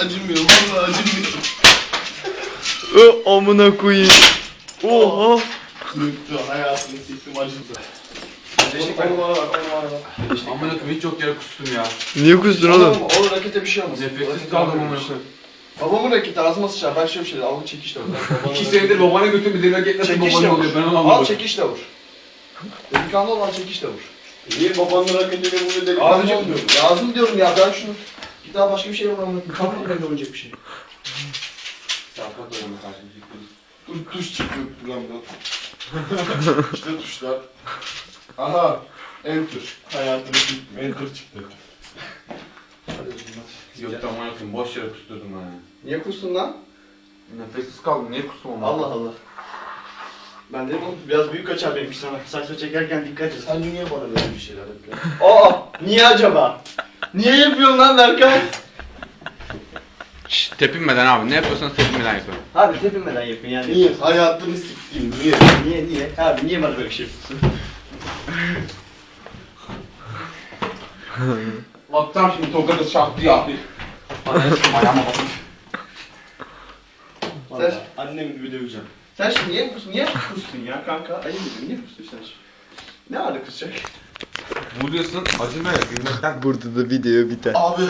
acımıyor. Vallahi acımıyor. Ö amına koyayım. Oha. Sürüktü. Hayatını siktim acıdı. Teşekkür ederim. Amına koyayım hiç yok yere kustum ya. Niye kustun oğlum? O rakete bir şey olmaz. Nefessiz kaldım amına koyayım. Babamın raketi ağzıma sıçrar. Ben şöyle bir şey al çekiş de vur. İki senedir babana götür bir raket nasıl Çekiş de babanın vur. oluyor ben onu Al anlamadım. çekiş de vur. Delikanlı olan çekiş de vur. Niye babanın raketini bunu dedik? Lazım diyorum. Lazım diyorum ya ben şunu. Bir daha başka bir şey yapamam. Kalmadı bende oynayacak bir şey. Çarpmak da onu karşılayacak. Tuş, tuş çıktı buramdan. işte tuşlar. Aha. Enter. Hayatını siktim. Enter çıktı. Yok da amına koyayım boş yere kusturdum ben ya. Niye kustun lan? Nefessiz kaldım niye kustum amına Allah Allah. Ben dedim oğlum biraz büyük kaçar benimki sana. Saçma çekerken dikkat et. Sen niye bana böyle bir şeyler yapıyorsun? Aa niye acaba? Niye yapıyorsun lan Berkay? Şşş tepinmeden abi ne yapıyorsan tepinmeden yapın. Hadi tepinmeden yapın yani. Niye? Hayatını siktim. Niye? Niye niye? Abi niye bana böyle şey yapıyorsun? Atacağım şimdi tokadı şahtı ya. Anasını ayağıma bakın. Sen annem gibi döveceğim. Sen şimdi niye kustun? Niye kustun ya kanka? Ayıp ediyorum. Niye kustun sen şimdi? Ne ara kusacak? Vuruyorsun acımıyor gülmekten. Burada da video biter. Abi